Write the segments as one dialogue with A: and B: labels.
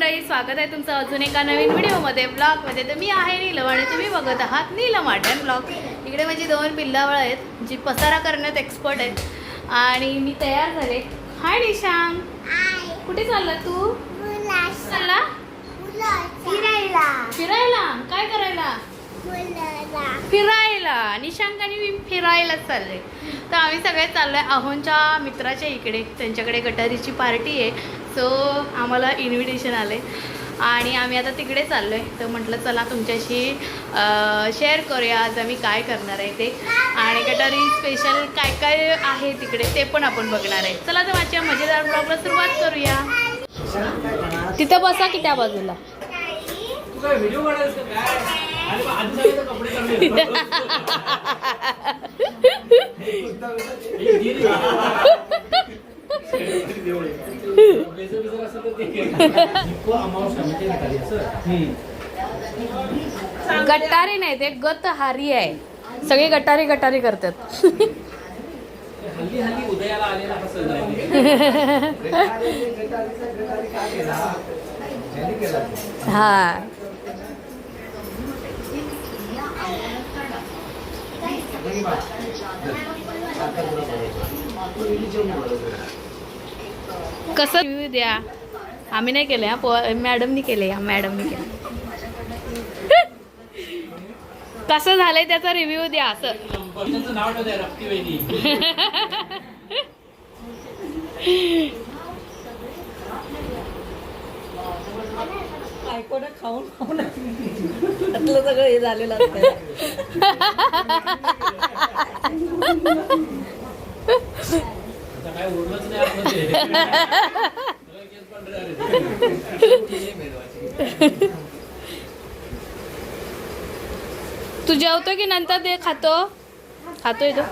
A: मंडळी स्वागत आहे तुमचं अजून एका नवीन व्हिडिओमध्ये. ब्लॉगमध्ये तर मी आहे नीलम आणि तुम्ही बघत आहात नीलम अँड ब्लॉग इकडे माझी दोन पिल्लावळ आहेत जी पसारा करण्यात एक्सपर्ट आहेत. आणि मी तयार झाले. हाय निशांग कुठे चालला तू? चालला?
B: फिरायला.
A: फिरायला? काय करायला? फिरायला. निशांक आणि मी फिरायला चालले. तर आम्ही सगळे चाललोय. अहोंच्या मित्राच्या इकडे. त्यांच्याकडे गटारीची पार्टी आहे. सो आम्हाला इन्व्हिटेशन आले. आणि आम्ही आता तिकडे चाललो आहे तर म्हटलं चला तुमच्याशी शेअर करूया आज आम्ही काय करणार आहे ते. आणि गटारी स्पेशल काय काय आहे तिकडे ते पण आपण बघणार आहे. चला तर माझ्या मजेदार ब्लॉगला सुरुवात करूया. तिथं बसा की त्या बाजूला. गटारी नाही ते गत हारी आहे. सगळे गटारी गटारी करतात. हा. कसं रिव्ह्यू द्या? आम्ही नाही केलं पो मॅडमनी केले या मॅडमनी केलं. कसं झालंय त्याचा रिव्ह्यू द्या असं.
C: खाऊन खाऊन सगळं हे झालेलं असतं
A: तू. जेवतो की नंतर ते खातो? खातोय तो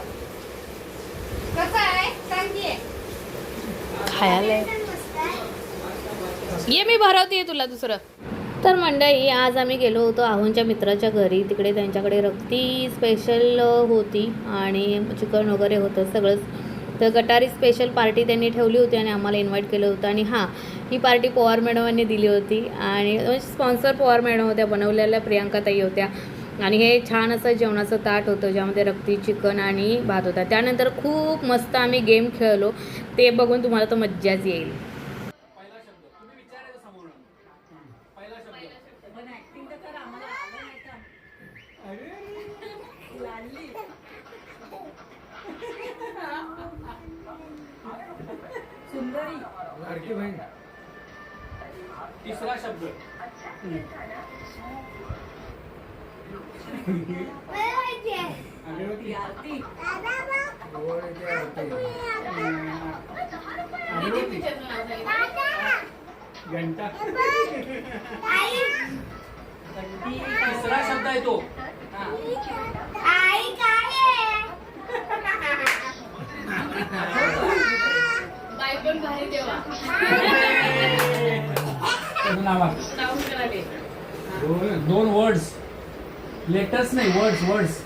A: खायला ये. मी भरवते तुला दुसरं. तर मंडळी आज आम्ही गेलो होतो आहोंच्या मित्राच्या घरी. तिकडे त्यांच्याकडे रक्ती स्पेशल होती आणि चिकन वगैरे होतं सगळंच. तर गटारी स्पेशल पार्टी त्यांनी ठेवली होती आणि आम्हाला इन्व्हाइट केलं होतं. आणि हां ही पार्टी पवार मॅडमांनी दिली होती. आणि म्हणजे स्पॉन्सर पवार मॅडम होत्या बनवलेल्या प्रियांकाताई होत्या. आणि हे छान असं जेवणाचं ताट होतं ज्यामध्ये रक्ती चिकन आणि भात होता. त्यानंतर खूप मस्त आम्ही गेम खेळलो. ते बघून तुम्हाला तर मज्जाच येईल.
D: लेटर्स नाही वर्ड्स वर्ड्स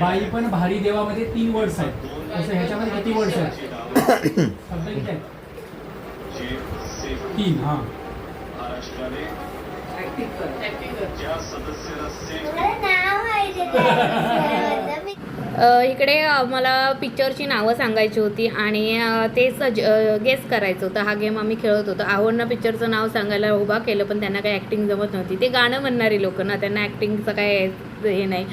D: बाई पण भारी देवामध्ये तीन वर्ड्स आहेत. तसं ह्याच्यामध्ये किती वर्ड्स आहेत? शब्द किती आहेत तीन हा.
C: ऍक्टिंग कर
A: अ, इकडे मला पिक्चरची नावं सांगायची होती आणि ते तेच गेस करायचं होतं. हा गेम आम्ही खेळत होतो. आवडणं पिक्चरचं नाव सांगायला उभा केलं पण त्यांना काही ॲक्टिंग जमत नव्हती. ते गाणं म्हणणारी लोक ना त्यांना ॲक्टिंगचं काय हे नाही.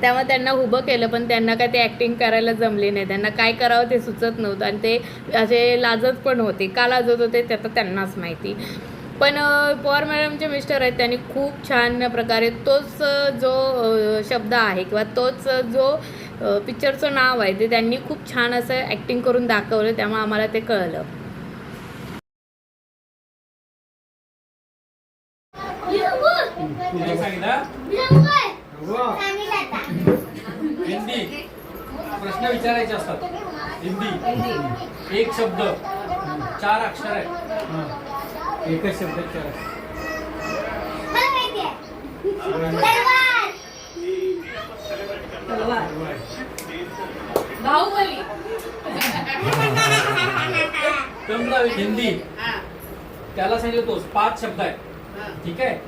A: त्यामुळे त्यांना उभं केलं पण त्यांना काय ते ॲक्टिंग करायला जमली नाही. त्यांना काय करावं ते सुचत नव्हतं आणि ते असे लाजत पण होते. का लाजत होते ते तर त्यांनाच माहिती. पण पवार मॅडमचे मिस्टर आहेत त्यांनी खूप छान प्रकारे तोच जो शब्द आहे किंवा तोच जो पिक्चरचं नाव आहे. ते त्यांनी खूप छान असं ॲक्टिंग करून दाखवलं त्यामुळे आम्हाला ते कळलं.
D: हिंदी. प्रश्न विचारायचे असतात. हिंदी. एक शब्द. चार अक्षर आहे एकच शब्द चार
C: तलवार.
A: बाहुबली.
D: हिंदी.
C: हा.
D: त्याला सांगितलं पाच शब्द आहेत.
C: हा.
D: ठीक आहे.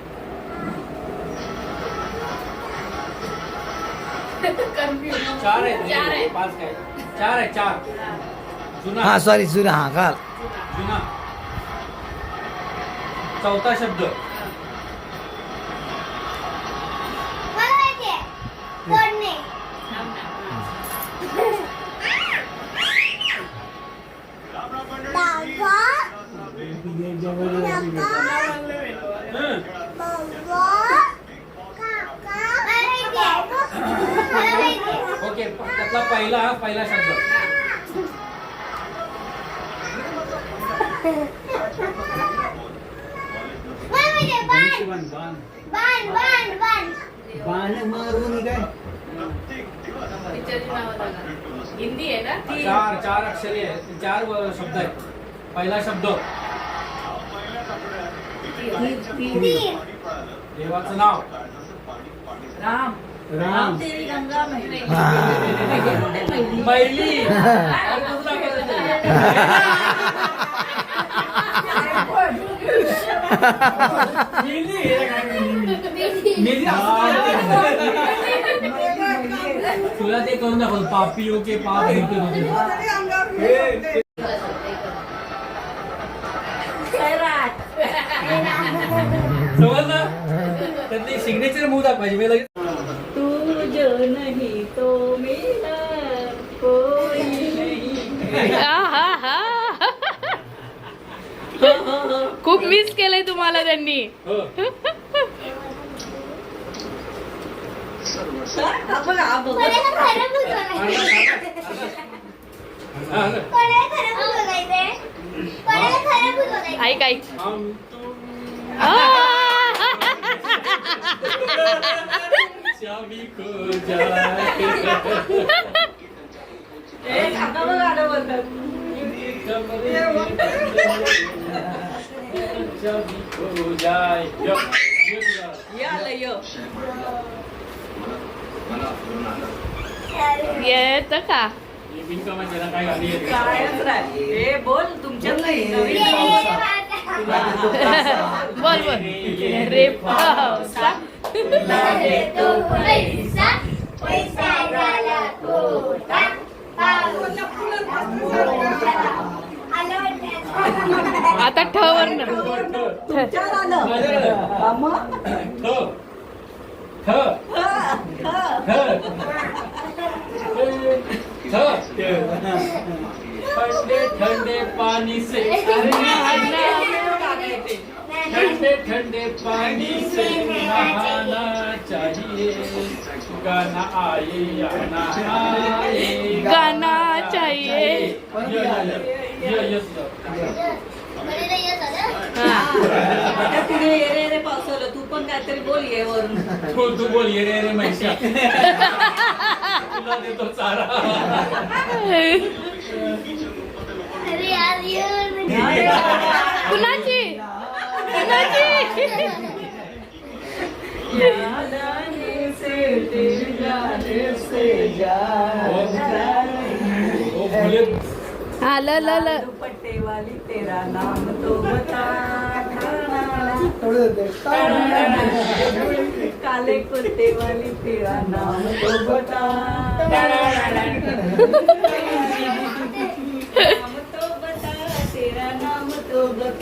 D: चार आहेत. पाच काय? चार आहे चार.
C: हा.
D: जुना.
E: हा सॉरी जुना हा काल
D: जुना. चौथा शब्द. त्यातला पहिला हा पहिला शब्द.
B: बाण. बाण, बाण, बाण.
C: पिक्चरची नावं सांगा. हिंदी आहे ना ती
D: चार चार अक्षरी आहेत चार शब्द आहेत पहिला शब्द. देवाचं नाव
C: राम राम. तेरी गंगा मैली
D: तुला ते करून दाखव पापी ओके पाप
C: सैराट.
D: समजलं? त्यातली सिग्नेचर मूव दाखवायची. मी लगेच
C: तू नहीं तो मेरा कोई नहीं.
A: खूप मिस केलंय तुम्हाला त्यांनी.
D: हो?
A: ऐक ऐक. येत का?
D: काय.
C: ए, बोल तुमच्यात नाही
B: ये,
C: नवीन
B: ये,
C: पावसा.
B: ये,
A: बोल बोल. रे पावसा आता ठवर ना
D: पाणी ठंडे ठंडे से ठंडे ठंडे पानी से नहाना चाहिए। गाना आए या ना आए।
A: गाना चाहिए? हा.
C: तू पण काहीतरी बोल ये वरून.
D: तू तू बोल ये रे रे मैशा तुला देतो चारा.
B: अरे यार, ये
A: कुणाची ल ल ल
C: दुपट्टे वाली तेरा नाम तो बता काले कुर्ते वाली तेरा नाम तो बता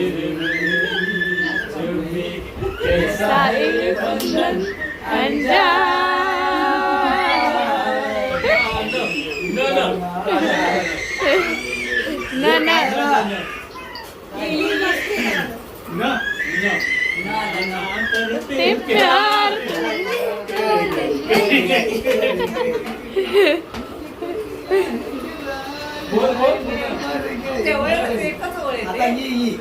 D: तो तेरे में कैसा है बंधन No, no.
A: न न
D: No, no.
A: ते प्यार
D: बोल बोल
C: तेवढं एकच ओळ येते.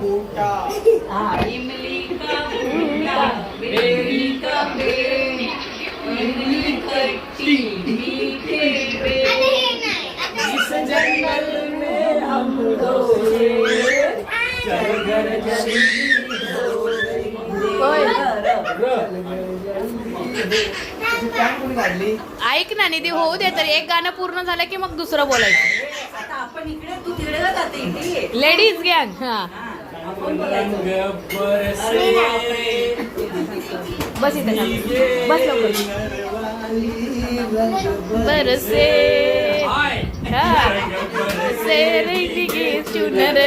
E: बुटा. बुटा
C: इमली का फुला, बेली का बेली, इमली मीठे इस जंगल में हम दोषे, घर घर जल्दी
A: ऐक ना निधी होऊ दे तर एक गाणं पूर्ण झालं की मग दुसरं बोलायचं
C: आता आपण इकडे तू तिकडे का जाते इथे ये.
A: लेडीज गँग हा बस इथे. बस लवकर बरसे हा.
D: बरसे
A: से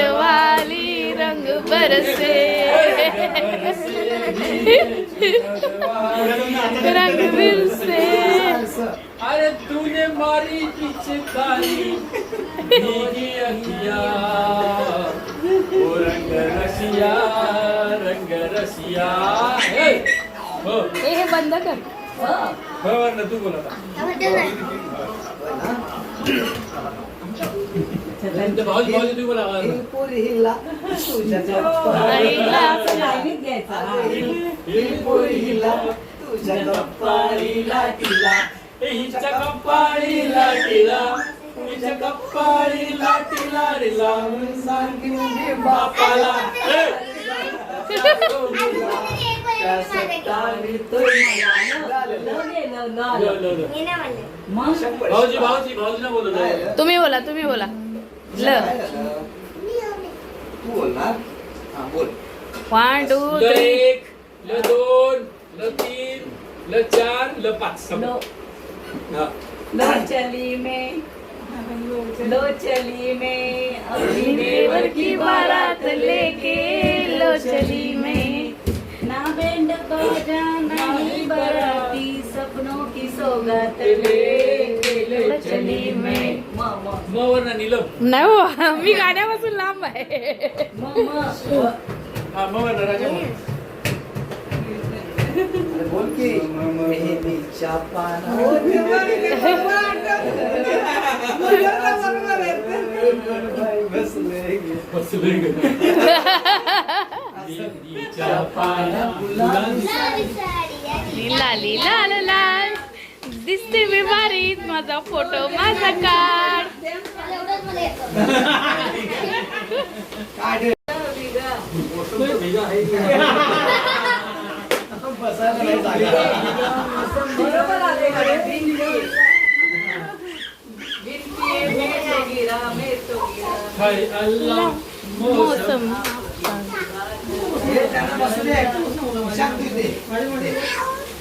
A: रंग बरसे। रंग बिरसे
D: अरे तूने मारी पिचकारी भीगी अखिया। ओ रंग रसिया रंग रसिया। हे! हो।
A: हे हे बंद कर।
D: हो वर्ण तू बोल
E: तुझ्या तुझ्या
D: हिच्या हिच्या रिला. बापाला.
B: तुम्ही
A: बोला तुम्ही बोला. ल।
E: तू बोलणार हा बोल।
A: वन टू
D: ल
A: थ्री
D: एक ल दोन ल तीन ल चार ल पाच
C: लो।
D: हा.
C: लो चली में। लो चली में। अपनी
A: देवर की बारात लेके लो चली मैं।
C: ना बैंड बाजा नहीं बराती सपनों की सौगात ले
A: नाही हो, मी गाण्यापासून लांब आहे.
B: लाली
A: लाल लाल दिसते मी भारीत माझा फोटो माझा काढ
B: एवढंच मला येतं.
E: काढ बसायला नाही जागा.
C: बरोबर आले कडे गिनती में तो गिरा में तो गिरा
D: हाय अल्लाह मौसम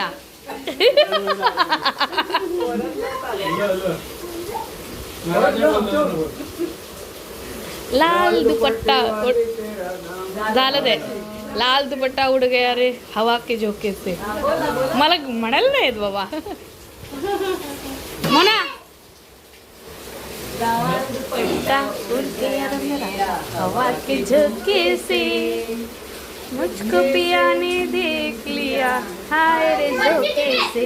D: तिला लाल
A: दुपट्टा झालं ते. लाल दुपट्टा उड गया रे हवा के झोके से. मला म्हणायला नाहीत बाबा. म्हणा हवा के झोके से. मुझको पिया ने देख लिया। हाय रे झोके से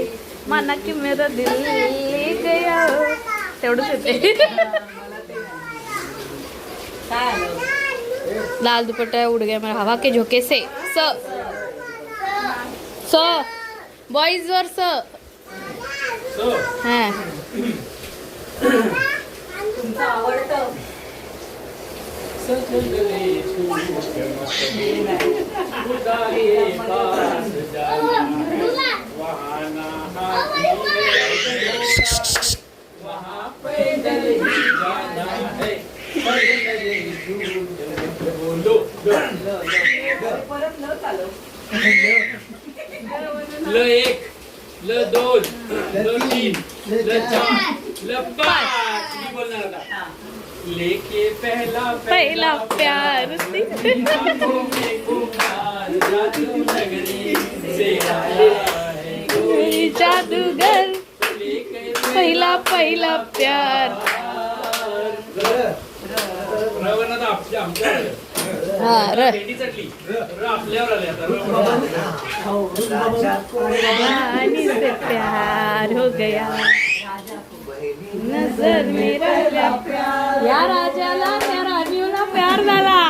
A: माना कि मेरा दिल ले गया। तेवढंच येते लाल दुपट्टा उड़ गया मेरा. हवा के झोके से. स. स. बॉईज वर स. हा.
C: तुमचं आवडतं
D: सजन पास हाथी पैदल ही जाना है पैदल ही बोलो
C: परत न चालव
D: ल एक ल दोन ल तीन ल चार ल पाच. बोलणार आता. लेके पहला
A: पहिला प्यार।
D: है
A: जादूगर। पहिला पहिला प्यार। हा. रानी से प्यार हो गया। नजर मेरा या राजाला त्या राणीला प्यार झाला.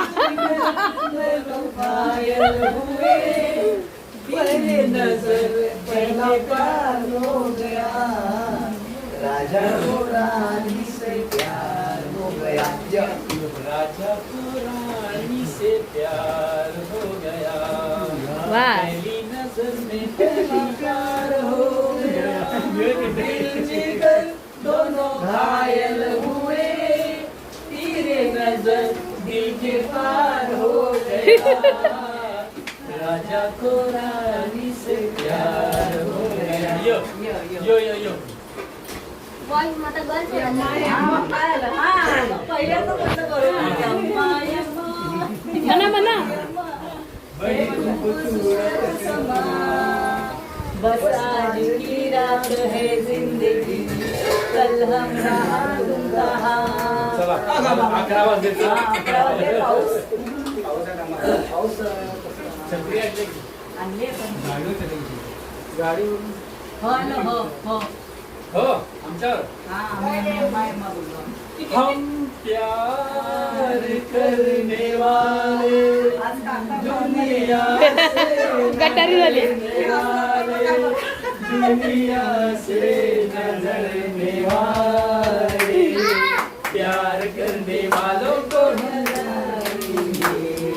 E: राजा को रानी से प्यार हो गया.
D: राजा को रानी से प्यार हो गया
A: वाह.
D: पहली नजर में
C: दिल के पार हो गया
D: राजा को रानी से प्यार हो गया यो यो यो यो
B: बॉय मग आता गर्ल्स होता.
C: हा, पाहिलं? हा, पहिल्यांदा कसं करू? यम्मा, यम्मा,
A: म्हणा म्हणा
C: बस आज की रात है जिंदगी कल हम रहा तुम कहा
D: चला अकरा वाजले गाडीवरून
C: हो हो हो
D: हो आमच्यावर. हम प्यार करने वाले दुनिया
A: गटारी झाली
D: दुनिया से नजरने वाले प्यार करने वालों को नजरेंगे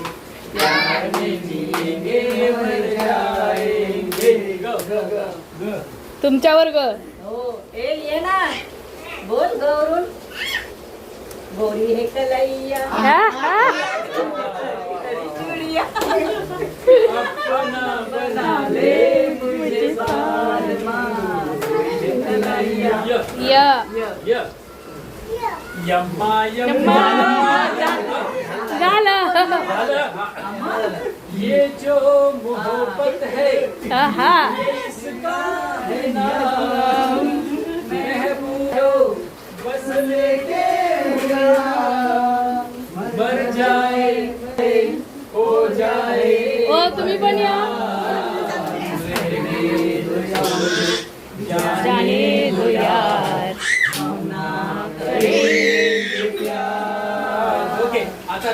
D: प्यार में जिएंगे मर जाएंगे गो गो गो
A: तुमच्यावर ग.
C: हो ए ये ना. बोल गौरून गोरी है कलैया.
A: हा, हा.
D: अपना बना ले मुझे सारमा य.
A: य.
D: य यम्मा
A: यम्मा. झालं?
D: ये जो मोहब्बत है
A: हा
D: इसका है नाम महबूबो बस लेके मर जाए हो जाए।
A: ओ तुम्ही पण या. जाने।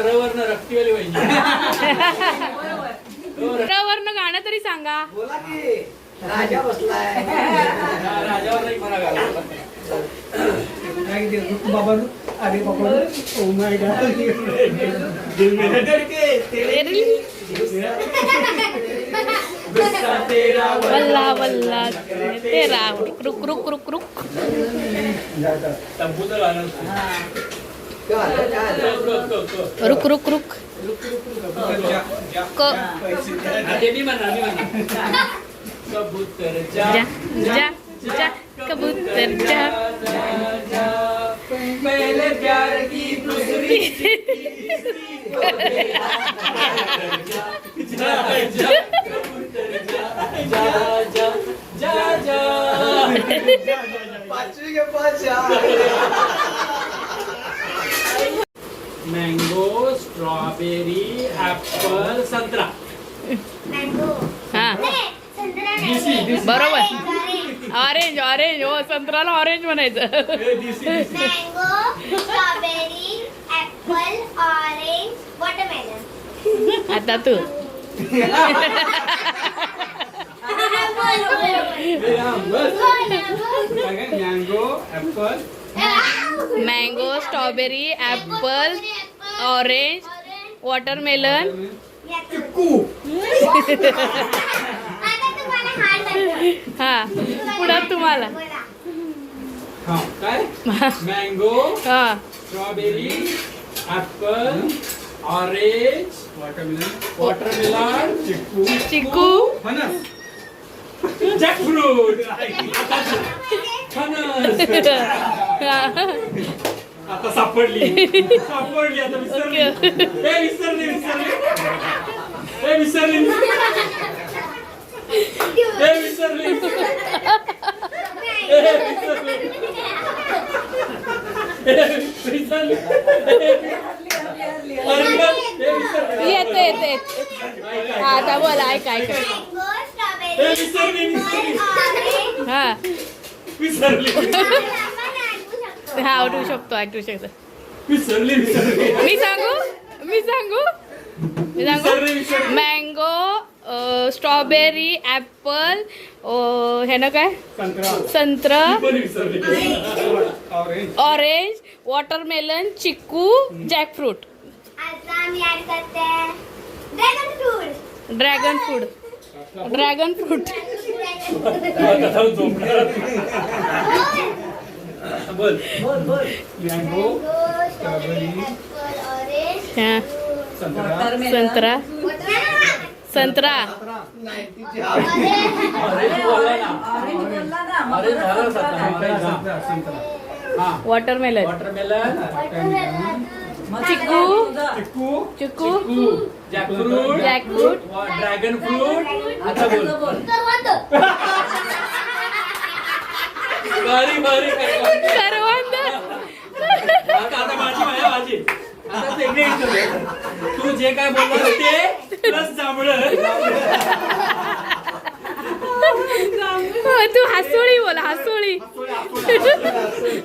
D: रवरनं रक्तीवाली वहिनी
A: वरनं गाणं तरी सांगा.
E: बोला की राजा बसलाय.
D: राजावर नाही म्हणा
E: बाबा. अरे बाबा. धड़के तेरे
D: गुस्सा तेरा
A: वल्ला वल्ला तेरा रुक रुक रुक रुक.
D: गाणं.
A: रुक क
D: हा, ते मी म्हणणार मी म्हणणार कबूतर जा
A: जा जा जा कबूतर जा
D: जा, जा, पहले प्यार की दूसरी जा, जा, कबूतर जा, जा, जा, जा, जा.
E: पाचवी के पाच
D: मँगो स्ट्रॉबेरी ऍपल संत्रा
A: हा. बरोबर.
B: ऑरेंज.
A: ऑरेंज हो संत्राला ऑरेंज म्हणायचं
D: ए, दिसी, दिसी.
B: Mango strawberry apple orange watermelon
A: आता तू? Mango apple
E: mango
B: strawberry apple orange watermelon.
A: हा पुढं तुम्हाला.
D: मँगो
A: हा.
D: Strawberry apple orange
E: watermelon
D: watermelon
E: चिक्कू
A: चिकू
E: फणस
D: जॅकफ्रूट फणस आता सापडली. सापडली आता विसरली. विसरली विसरली. विसरली. विसरली. विसरली. विसरली.
A: येते येते हा आता बोला ऐका ऐका. हा.
D: विसरली
A: हा उठू शकतो ऐकू शकतो.
D: विसरली विसरली.
A: मी सांगू? मी सांगू? मी सांगू? मँगो स्ट्रॉबेरी ॲपल ह्यानं काय?
E: संत्रा.
A: संत्र.
D: पण विसरली.
E: ऑरेंज
A: ऑरेंज वॉटरमेलन चिक्कू
C: jackfruit dragon
E: fruit
B: dragon fruit dragon fruit.
A: हा.
E: संत्रा.
A: संत्रा.
D: हा
A: वॉटरमेलन
D: वॉटरमेलन
A: चिक्कू.
E: चिक्कू
A: चिक्कू
D: चिकू? जॅकफ्रूट?
A: जॅकफ्रूट?
D: Dragon fruit? आता बोल. भारी भारी
A: सर्वांना
D: आता आता माझी माझ्या माझी. आता ते. तू जे काय बोलला ते प्लस जांभळं.
A: तू हसोळी बोल हसोळी.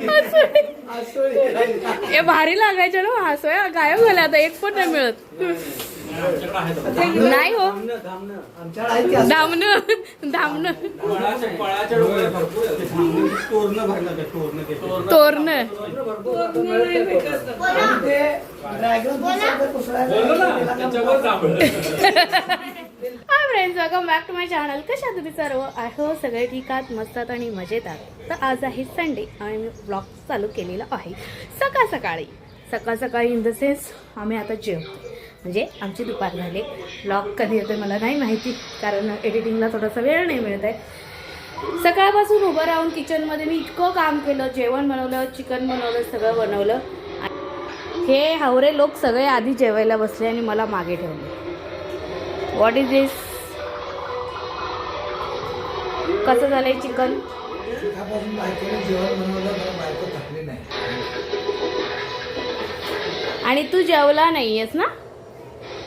A: हसोळी. हे भारी लागायचं ना हसोया गायब झाला आता एक पण नाही मिळत. नाही हो. धामणं धामणं.
D: भरपूर आहे.
E: तोरणं तोरणं ते
A: तोरणं
D: बोललो ना त्याच्यावर जांभळं
A: hi friends welcome back to my channel कशा तुम्ही सर्व आय हो सगळे ठीक आहात? मस्तात आणि मजेत आहात. तर आज आहे संडे आणि मी ब्लॉग चालू केलेला आहे. सकाळ सकाळी. सकाळ सकाळी इन द सेन्स आम्ही आता जेवतो म्हणजे आमची दुपार झाली. ब्लॉग कधी येते मला नाही माहिती कारण एडिटिंगला थोडासा वेळ नाही मिळत आहे. सकाळपासून उभं राहून किचनमध्ये मी इतकं काम केलं जेवण बनवलं चिकन बनवलं सगळं बनवलं. हे हावरे लोक सगळे आधी जेवायला बसले आणि मला मागे ठेवले. व्हॉट इज दिस कसं झालंय चिकन? आणि तू जेवला नाहीयेस ना?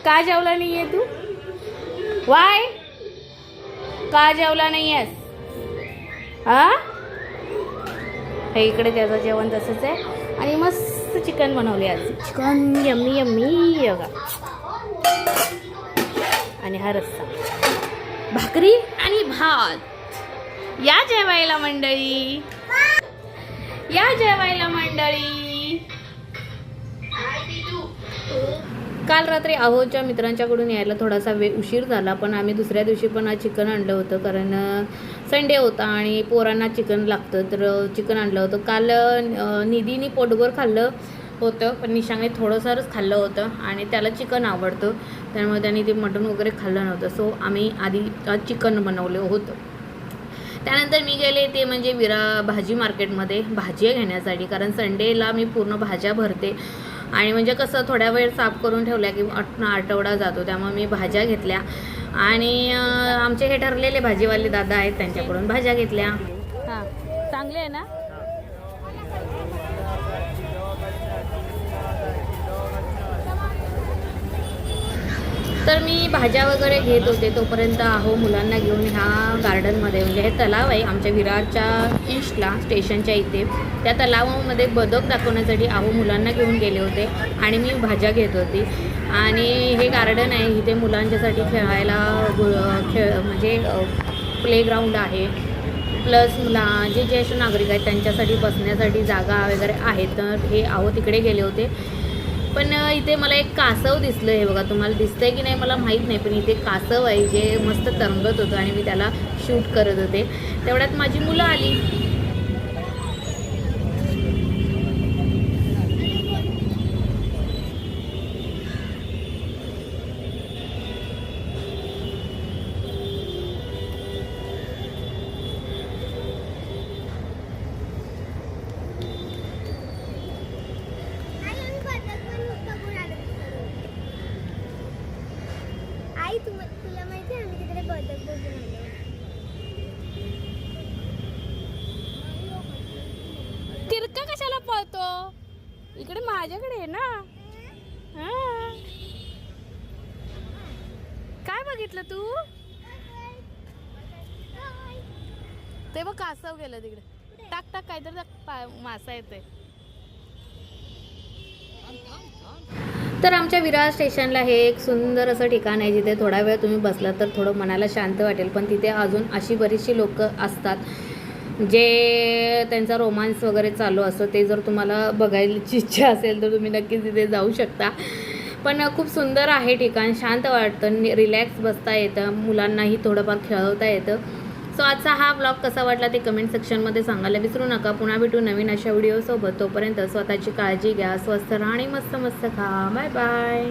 A: का जेवला नाहीये तू? वाय का जेवला नाहीयेस? हा? हे इकडे त्याचं जेवण तसंच आहे. आणि मस्त चिकन बनवले आज. चिकन? यम्मी यम्मी बघा. आणि हा रस्सा. भाकरी आणि भात. या जेवायला मंडळी. या जेवायला मंडळी. काल रात्री आहोच्या मित्रांच्याकडून यायला थोडासा वे उशीर झाला पण आम्ही दुसऱ्या दिवशी पण आज चिकन आणलं होतं कारण संडे होता आणि पोरांना चिकन लागतं तर चिकन आणलं होतं. काल निधीने पोटभर खाल्लं होतं पण निशांगने थोडंसंच खाल्लं होतं आणि त्याला चिकन आवडतं. त्यामुळे त्याने ते मटण वगैरे खाल्लं नव्हतं. सो आम्ही आधी आज चिकन बनवलं होतं. त्यानंतर मी गेले ते म्हणजे विरा भाजी मार्केटमध्ये भाज्या घेण्यासाठी. कारण संडेला मी पूर्ण भाज्या भरते. आणि म्हणजे कसं थोड्या वेळ साफ करून ठेवल्या की आठवडा जातो. त्यामुळे मी भाज्या घेतल्या. आणि आमचे हे ठरलेले भाजीवाले दादा आहेत त्यांच्याकडून भाज्या घेतल्या. हां चांगले आहे ना? तर मी भाज्या वगैरे घेत होते तोपर्यंत आहो मुलांना घेऊन ह्या गार्डनमध्ये म्हणजे हे तलाव आहे आमच्या विरारच्या ईस्टला स्टेशनच्या इथे. त्या तलावामध्ये बदक दाखवण्यासाठी आहो मुलांना घेऊन गेले होते आणि मी भाज्या घेत होती. आणि हे गार्डन आहे इथे मुलांच्यासाठी खेळायला खेळ म्हणजे प्लेग्राऊंड आहे. प्लस मुला जे ज्येष्ठ नागरिक आहेत त्यांच्यासाठी बसण्यासाठी जागा वगैरे आहेत. तर हे आहो तिकडे गेले होते. पण इथे मला एक कासव दिसलं हे बघा तुम्हाला दिसतंय की नाही मला माहीत नाही पण इथे कासव आहे जे मस्त तरंगत होतं आणि मी त्याला शूट करत होते. तेवढ्यात माझी मुलं आली. बघितलं तू? ते बघ कासव गेलं तिकडे. टाक टाक काहीतरी टाक. मासा येते तर आमच्या विरार स्टेशनला हे एक सुंदर असं ठिकाण आहे जिथे थोडा वेळ तुम्ही बसलात तर थोडं मनाला शांत वाटेल. पण तिथे अजून अशी बरीचशी लोक असतात जे त्यांचा रोमांस वगैरे चालू असतो ते जर तुम्हाला बघायची इच्छा असेल तर तुम्ही नक्कीच तिथे जाऊ शकता. पण खूप सुंदर आहे ठिकाण शांत वाटतं रिलॅक्स बसता येतं मुलांनाही थोडंफार खेळवता येतं. सो आजचा हा ब्लॉग कसा वाटला ते कमेंट सेक्शनमध्ये सांगायला विसरू नका. पुन्हा भेटू नवीन अशा व्हिडिओसोबत तोपर्यंत स्वतःची काळजी घ्या स्वस्थ राहा आणि मस्त मस्त खा. Bye bye